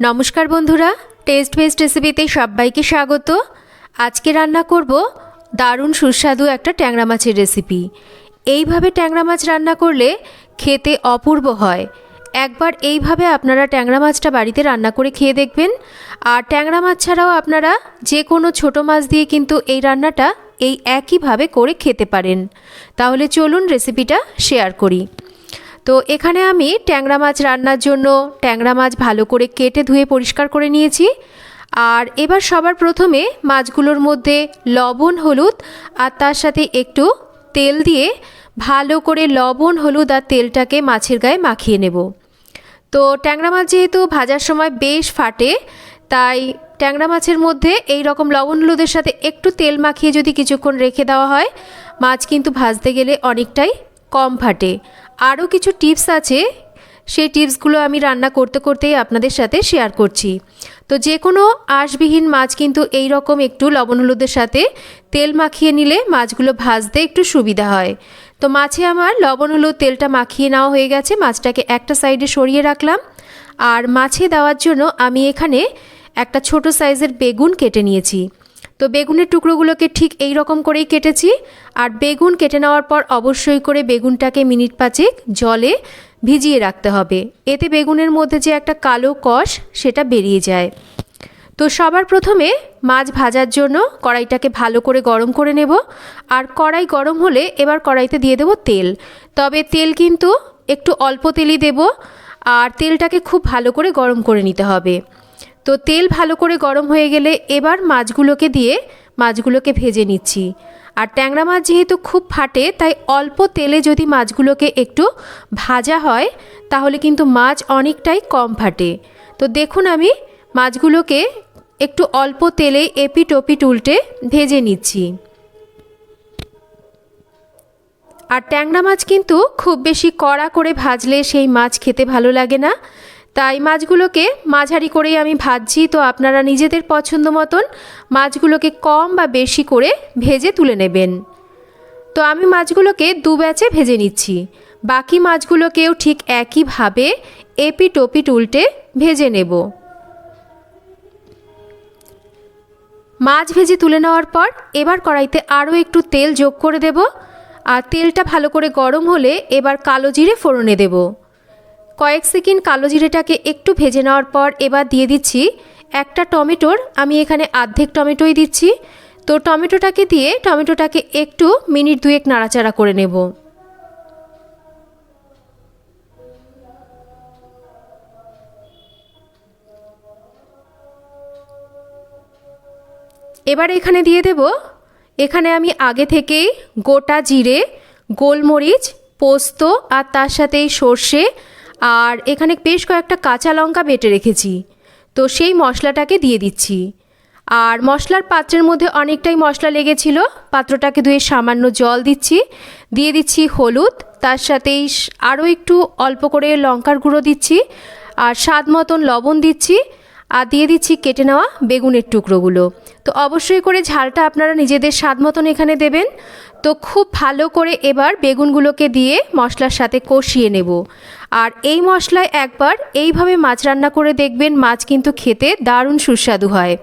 নমস্কার বন্ধুরা test best রেসিপিতে সবাইকে স্বাগত। আজকে রান্না করব দারুণ সুস্বাদু একটা ট্যাংরা মাছের রেসিপি এইভাবে ট্যাংরা মাছ রান্না করলে খেতে অপূর্ব হয়। একবার এইভাবে আপনারা ট্যাংরা মাছটা বাড়িতে রান্না করে খেয়ে দেখবেন। আর ট্যাংরা মাছ ছাড়াও আপনারা যে কোনো ছোটো মাছ দিয়ে কিন্তু এই রান্নাটা এই একইভাবে করে খেতে পারেন। তাহলে চলুন রেসিপিটা শেয়ার করি। তো এখানে আমি ট্যাংরা মাছ রান্নার জন্য ট্যাংরা মাছ ভালো করে কেটে ধুয়ে পরিষ্কার করে নিয়েছি। আর এবার সবার প্রথমে মাছগুলোর মধ্যে লবণ, হলুদ আর তার সাথে একটু তেল দিয়ে ভালো করে লবণ, হলুদ আর তেলটাকে মাছের গায়ে মাখিয়ে নেব। তো ট্যাংরা মাছ যেহেতু ভাজার সময় বেশ ফাটে, তাই ট্যাংরা মাছের মধ্যে এই রকম লবণ, হলুদের সাথে একটু তেল মাখিয়ে যদি কিছুক্ষণ রেখে দেওয়া হয়, মাছ কিন্তু ভাজতে গেলে অনেকটাই কম ফাটে। আরও কিছু টিপস আছে। সেই টিপসগুলো আমি রান্না করতে করতেই আপনাদের সাথে শেয়ার করছি। তো যে কোনো আঁশবিহীন মাছ কিন্তু এই রকম একটু লবণ হলুদের সাথে তেল মাখিয়ে নিলে মাছগুলো ভাজতে একটু সুবিধা হয়। তো মাছে আমার লবণ হলুদ তেলটা মাখিয়ে নেওয়া হয়ে গেছে। মাছটাকে একটা সাইডে সরিয়ে রাখলাম। আর মাছে দেওয়ার জন্য আমি এখানে একটা ছোট সাইজের বেগুন কেটে নিয়েছি। তো বেগুনের টুকরোগুলোকে ঠিক এই রকম করেই কেটেছি। আর বেগুন কেটে নেওয়ার পর অবশ্যই করে বেগুনটাকে মিনিট পাঁচেক জলে ভিজিয়ে রাখতে হবে। এতে বেগুনের মধ্যে যে একটা কালো কষ সেটা বেরিয়ে যায়। তো সবার প্রথমে মাছ ভাজার জন্য কড়াইটাকে ভালো করে গরম করে নেব। আর কড়াই গরম হলে এবার কড়াইতে দিয়ে দেব তেল। তবে তেল কিন্তু একটু অল্প তেলই দেব। আর তেলটাকে খুব ভালো করে গরম করে নিতে হবে। তো তেল ভালো করে গরম হয়ে গেলে এবার মাছগুলোকে দিয়ে মাছগুলোকে ভেজে নিচ্ছি। আর ট্যাংরা মাছ যেহেতু খুব ফাটে, তাই অল্প তেলে যদি মাছগুলোকে একটু ভাজা হয়, তাহলে কিন্তু মাছ অনেকটাই কম ফাটে। তো দেখুন আমি মাছগুলোকে একটু অল্প তেলে এপিট ওপিট উল্টে ভেজে নিচ্ছি। আর ট্যাংরা মাছ কিন্তু খুব বেশি কড়া করে ভাজলে সেই মাছ খেতে ভালো লাগে না। তাই মাছগুলোকে মাঝারি করেই আমি ভাজছি। তো আপনারা নিজেদের পছন্দ মতন মাছগুলোকে কম বা বেশি করে ভেজে তুলে নেবেন। তো আমি মাছগুলোকে দু ব্যাচে ভেজে নিচ্ছি। বাকি মাছগুলোকেও ঠিক একইভাবে এপি ওপিট উল্টে ভেজে নেব। মাছ ভেজে তুলে নেওয়ার পর এবার কড়াইতে আরও একটু তেল যোগ করে দেব। আর তেলটা ভালো করে গরম হলে এবার কালো জিরে ফোড়নে দেবো। কয়েক সেকেন্ড কালো জিরেটাকে একটু ভেজে নেওয়ার পর এবার দিয়ে দিচ্ছি একটা টমেটোর, আমি এখানে আর্ধেক টমেটোই দিচ্ছি। তো টমেটোটাকে দিয়ে টমেটোটাকে একটু মিনিট দুয়েক নাড়াচাড়া করে নেব। এবার এখানে দিয়ে দেব, এখানে আমি আগে থেকেই গোটা জিরে, গোলমরিচ, পোস্ত আর তার সাথে সর্ষে আর এখানে বেশ কয়েকটা কাঁচা লঙ্কা বেটে রেখেছি। তো সেই মশলাটাকে দিয়ে দিচ্ছি। আর মশলার পাত্রের মধ্যে অনেকটাই মশলা লেগেছিল। পাত্রটাকে ধুয়ে সামান্য জল দিচ্ছি। দিয়ে দিচ্ছি হলুদ। তার সাথেই আরও একটু অল্প করে লঙ্কার গুঁড়ো দিচ্ছি। আর স্বাদ মতন লবণ দিচ্ছি। আর দিয়ে দিচ্ছি কেটে নেওয়া বেগুনের টুকরোগুলো। তো অবশ্যই করে ঝালটা আপনারা নিজেদের স্বাদ মতন এখানে দেবেন। তো খুব ভালো করে এবার বেগুনগুলোকে দিয়ে মশলার সাথে কষিয়ে নেব। আর এই মশলায় একবার এইভাবে মাছ রান্না করে দেখবেন মাছ কিন্তু খেতে দারুণ সুস্বাদু হয়।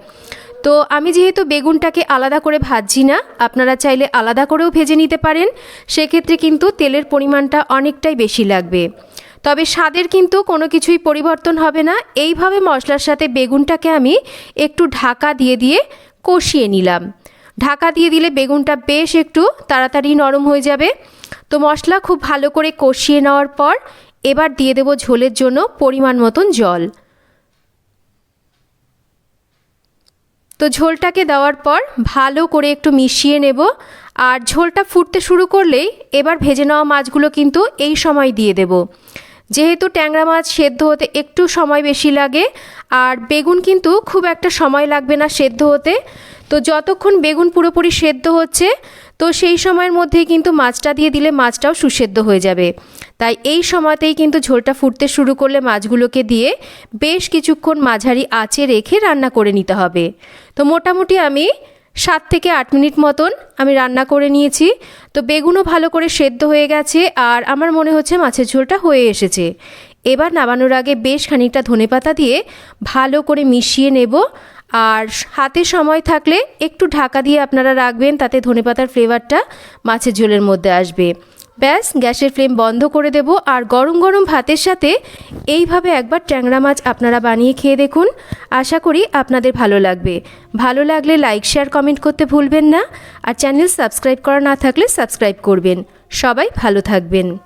তো আমি যেহেতু বেগুনটাকে আলাদা করে ভাজছি না, আপনারা চাইলে আলাদা করেও ভেজে নিতে পারেন, সেক্ষেত্রে কিন্তু তেলের পরিমাণটা অনেকটাই বেশি লাগবে। তবে স্বাদের কিন্তু কোনো কিছুই পরিবর্তন হবে না, এইভাবে মশলার সাথে বেগুনটাকে আমি একটু ঢাকা দিয়ে দিয়ে কষিয়ে নিলাম। ঢাকা দিয়ে দিলে বেগুনটা বেশ একটু তাড়াতাড়ি নরম হয়ে যাবে। তো মশলা খুব ভালো করে কষিয়ে নেওয়ার পর এবার দিয়ে দেব ঝোলের জন্য পরিমাণ মতন জল। তো ঝোলটাকে দেওয়ার পর ভালো করে একটু মিশিয়ে নেব। আর ঝোলটা ফুটতে শুরু করলেই এবার ভেজে নেওয়া মাছগুলো কিন্তু এই সময় দিয়ে দেব। যেহেতু ট্যাংরা মাছ সেদ্ধ হতে একটু সময় বেশি লাগে, আর বেগুন কিন্তু খুব একটা সময় লাগবে না সেদ্ধ হতে। তো যতক্ষণ বেগুন পুরোপুরি সেদ্ধ হচ্ছে, তো সেই সময়ের মধ্যেই কিন্তু মাছটা দিয়ে দিলে মাছটাও সুসেদ্ধ হয়ে যাবে। তাই এই সময়তেই কিন্তু ঝোলটা ফুটতে শুরু করলে মাছগুলোকে দিয়ে বেশ কিছুক্ষণ মাঝারি আঁচে রেখে রান্না করে নিতে হবে। তো মোটামুটি আমি সাত থেকে আট মিনিট মতন আমি রান্না করে নিয়েছি। তো বেগুনও ভালো করে সেদ্ধ হয়ে গেছে আর আমার মনে হচ্ছে মাছের ঝোলটা হয়ে এসেছে। এবার নামানোর আগে বেশ খানিকটা ধনেপাতা দিয়ে ভালো করে মিশিয়ে নেব। আর হাতে সময় থাকলে একটু ঢাকা দিয়ে আপনারা রাখবেন, তাতে ধনেপাতার ফ্লেভারটা মাছের ঝোলের মধ্যে আসবে। ব্যাস, গ্যাসের ফ্লেম বন্ধ করে দেব আর গরম গরম ভাতের সাথে এইভাবে একবার ট্যাংরা মাছ আপনারা বানিয়ে খেয়ে দেখুন। আশা করি আপনাদের ভালো লাগবে। ভালো লাগলে লাইক, শেয়ার, কমেন্ট করতে ভুলবেন না। আর চ্যানেল সাবস্ক্রাইব করা না থাকলে সাবস্ক্রাইব করবেন। সবাই ভালো থাকবেন।